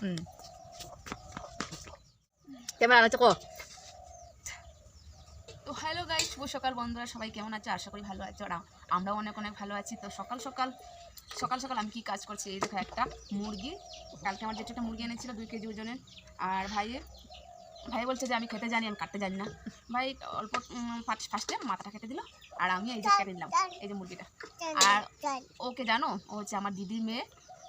হুম camera আনাচ্ছে কো তো hello guy শুভ সকাল বন্ধুরা সবাই কেমন আছে? আশা করি ভালো আছে। আম- আমরাও অনেক অনেক ভালো আছি। তো সকাল সকাল সকাল সকাল আমি কি কাজ করছি? এই দেখো একটা মুরগি। কালকে আমার যেটা একটা মুরগি এনেছিল দুই কেজি ওজনের। আর ভাইয়ের ভাই বলছে যে আমি খেতে জানি আমি কাটতে জানি না। ভাই অল্প ফার্স্টে মাথাটা কেটে দিল। আর আমি এই যে কেটে দিলাম এই যে মুরগিটা। আর ওকে জানো? ও হচ্ছে আমার দিদির মেয়ে।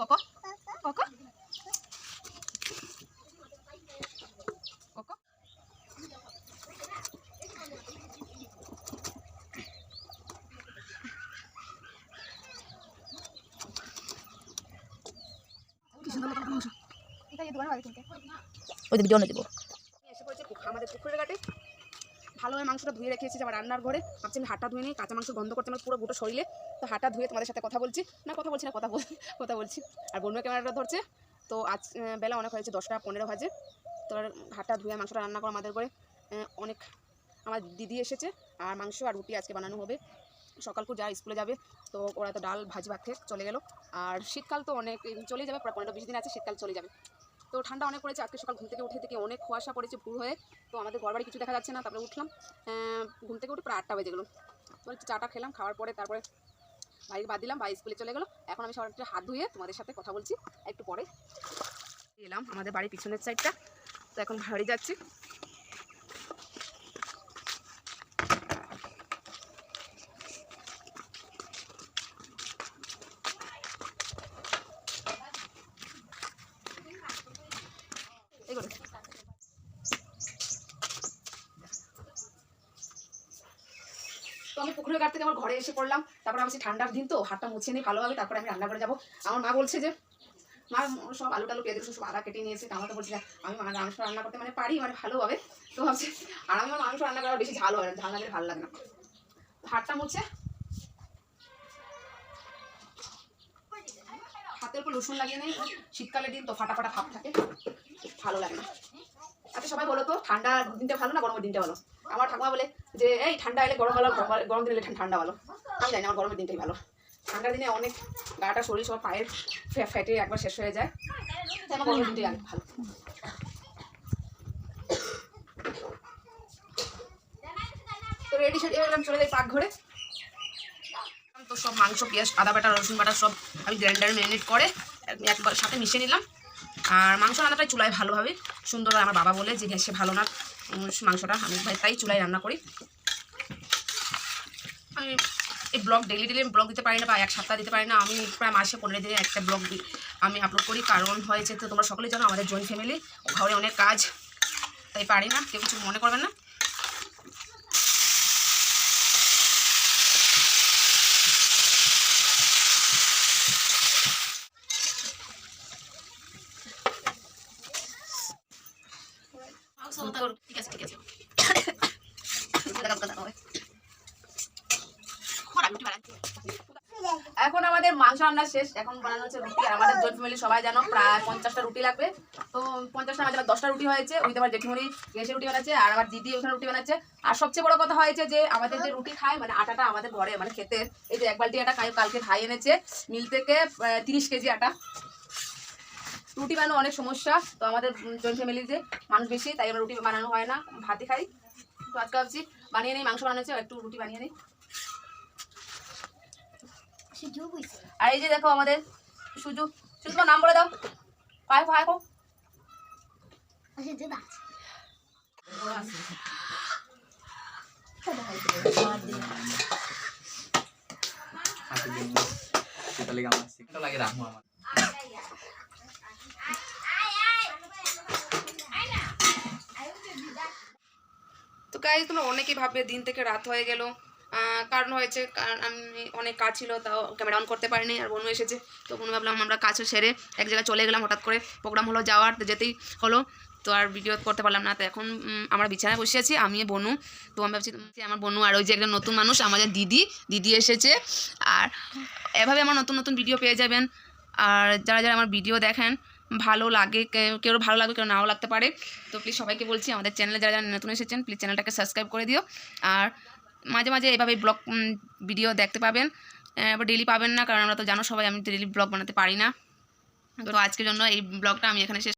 কক কক কক কি সুন্দর লাগে মাংস ওই ভিডিও না দেবো এসে পড়েছে আমাদের পুকুরের ঘাটে। ভালোভাবে মাংসটা ধুয়ে রেখে এসেছি আবার রান্নার ঘরে। ভাবছি আমি হাটটা ধুয়ে নিই, কাঁচা মাংস গন্ধ করতে আমার পুরো গোটা শরীরে। তো হাটটা ধুয়ে তোমাদের সাথে কথা বলছি। না, কথা বলছি না, কথা বল, কথা বলছি। আর বন্ধু ক্যামেরাটা ধরছে। তো আজ বেলা অনেক হয়েছে, দশটা পনেরো বাজে। তো হাটটা ধুয়ে মাংসটা রান্না করো আমাদের ঘরে। অনেক, আমার দিদি এসেছে। আর মাংস আর রুটি আজকে বানানো হবে। সকালকু যা স্কুলে যাবে, তো ওরা তো ডাল, ভাজি, ভাত খেয়ে চলে গেল। আর শীতকাল তো অনেক চলে যাবে, প্রায় পনেরো বিশ দিন আছে, শীতকাল চলে যাবে। তো ঠান্ডা অনেক পড়েছে, আজকে সকাল ঘুম থেকে উঠে থেকে অনেক কুয়াশা পড়েছে ভুল হয়ে। তো আমাদের ঘর বাড়ি কিছু দেখা যাচ্ছে না, তারপরে উঠলাম। ঘুম থেকে উঠে প্রায় আটটা বেজে গেলো। তো একটু চাটা খেলাম, খাওয়ার পরে তারপরে বাইরে বাদ দিলাম, বাড়ি স্কুলে চলে গেলো। এখন আমি সবার হাত ধুয়ে তোমাদের সাথে কথা বলছি, একটু পরে। এলাম আমাদের বাড়ির পিছনের সাইডটা তো এখন বাড়ি যাচ্ছি এই করে তো আমি পুকুরের ঘাট থেকে আমার ঘরে এসে পড়লাম। তারপরে আমি ঠান্ডার দিন তো হাতটা মুছে নিই ভালোভাবে তারপরে আমি রান্না করে যাব। আমার মা বলছে যে, মা, সব আলু টালু, পেঁয়াজ সব আদা কেটে নিয়েছে। তো আমাকে বলছে আমি মাংস রান্না করতে মানে পারি মানে ভালোভাবে। তো ভাবছি, আর আমি মাংস রান্না করা বেশি ঝাল হয় না, ঝাল লাগলে ভালো লাগে না। হাতটা মুছে, হাতের উপর রসুন লাগিয়ে নেই শীতকালের দিন তো ফাটা ফাটা ভাব থাকে, ভালো লাগে না। আচ্ছা সবাই বলো তো, ঠান্ডা দিনটা ভালো না গরমের দিনটা ভালো? আমার ঠাকুমা বলে যে, এই ঠান্ডা এলে গরম ভালো, গরম দিন এলে ঠান্ডা ভালো। আমি জানি আমার গরমের দিনটাই ভালো। ঠান্ডার দিনে অনেক গাটা শরীর সব পায়ের ফে- ফেটে একবার শেষ হয়ে যায়। আমার গরমের দিনটাই ভালো। তো রেডি হয়ে গেলাম, চলে যাই পাকঘরে। তো সব মাংস, পেঁয়াজ, আদা বাটা, রসুন বাটা সব আমি গ্রাইন্ডারে ম্যারিনেট করে একবার সাথে মিশিয়ে নিলাম। আর মাংস রান্নাটাই চুলায় ভালোভাবে। সুন্দর। আমার বাবা বলে যে গ্যাসে ভালো না। মাংসটা আমি ভাই তাই চুলায় রান্না করি। আমি এই ব্লগ ডেলি ডেলি ব্লগ দিতে পারি না বা এক সপ্তাহ দিতে পারি না। আমি প্রায় মাসে পনেরো দিনে একটা ব্লগ দিই আমি আপলোড করি। কারণ হয়েছে তো তোমরা সকলেই জানো আমাদের জয়েন্ট ফ্যামিলি ঘরে অনেক কাজ, তাই পারি না। কেউ কিছু মনে করবেন না। এখন আমাদের মাংস রান্না শেষ। এখন বানানো হচ্ছে রুটি, আর আমাদের জয়েন্ট সবাই জানো প্রায় পঞ্চাশটা রুটি লাগবে। তো পঞ্চাশটা আমাদের দশটা রুটি হয়েছে। ওই আমার জেঠিমণি গ্যাসে রুটি বানাচ্ছে, আর আমার দিদি ওখানে রুটি বানাচ্ছে। আর সবচেয়ে বড় কথা হয়েছে যে, আমাদের যে রুটি খায় মানে আটাটা আমাদের ঘরে মানে খেতে, এই যে এক বালতি আটা কালকে ভাই এনেছে, মিল থেকে তিরিশ কেজি আটা। রুটি বানানো অনেক সমস্যা তো আমাদের জয়েন্ট ফ্যামিলিতে মানুষ বেশি তাই আমরা রুটি বানানো হয় না ভাতই খাই। তো আজকে ভাবছি বানিয়ে নিই মাংস বানাচ্ছে একটু রুটি বানিয়ে নিই। আর এই যে দেখো আমাদের সুজু সুজু নাম বলে দাও। পায় পায় কো লাগে রাখব আমার। তো গাইজ তোমরা অনেকেই ভাববে দিন থেকে রাত হয়ে গেল। কারণ হয়েছে, কারণ আমি অনেক কাজ ছিল, তাও ক্যামেরা অন করতে পারিনি, আর বনু এসেছে। তো বনু ভাবলাম আমরা কাজ সেরে এক জায়গায় চলে গেলাম, হঠাৎ করে প্রোগ্রাম হলো যাওয়ার যেতেই হলো। তো আর ভিডিও করতে পারলাম না, তো এখন আমরা বিছানায় বসে আছি, আমি, বনু। তো আমি ভাবছি আমার বনু আর ওই যে একটা নতুন মানুষ, আমাদের দিদি দিদি এসেছে। আর এভাবে আমার নতুন নতুন ভিডিও পেয়ে যাবেন। আর যারা যারা আমার ভিডিও দেখেন ভালো লাগে কেউ ভালো লাগবে কেউ নাও লাগতে পারে। তো প্লিজ সবাইকে বলছি, আমাদের চ্যানেলে যারা যারা নতুন এসেছেন প্লিজ চ্যানেলটাকে সাবস্ক্রাইব করে দিও। আর মাঝে মাঝে এভাবে ব্লগ ভিডিও দেখতে পাবেন। এবার ডেলি পাবেন না, কারণ আমরা তো জানো সবাই, আমি ডেলি ব্লগ বানাতে পারি না। তো আজকের জন্য এই ব্লগটা আমি এখানে শেষ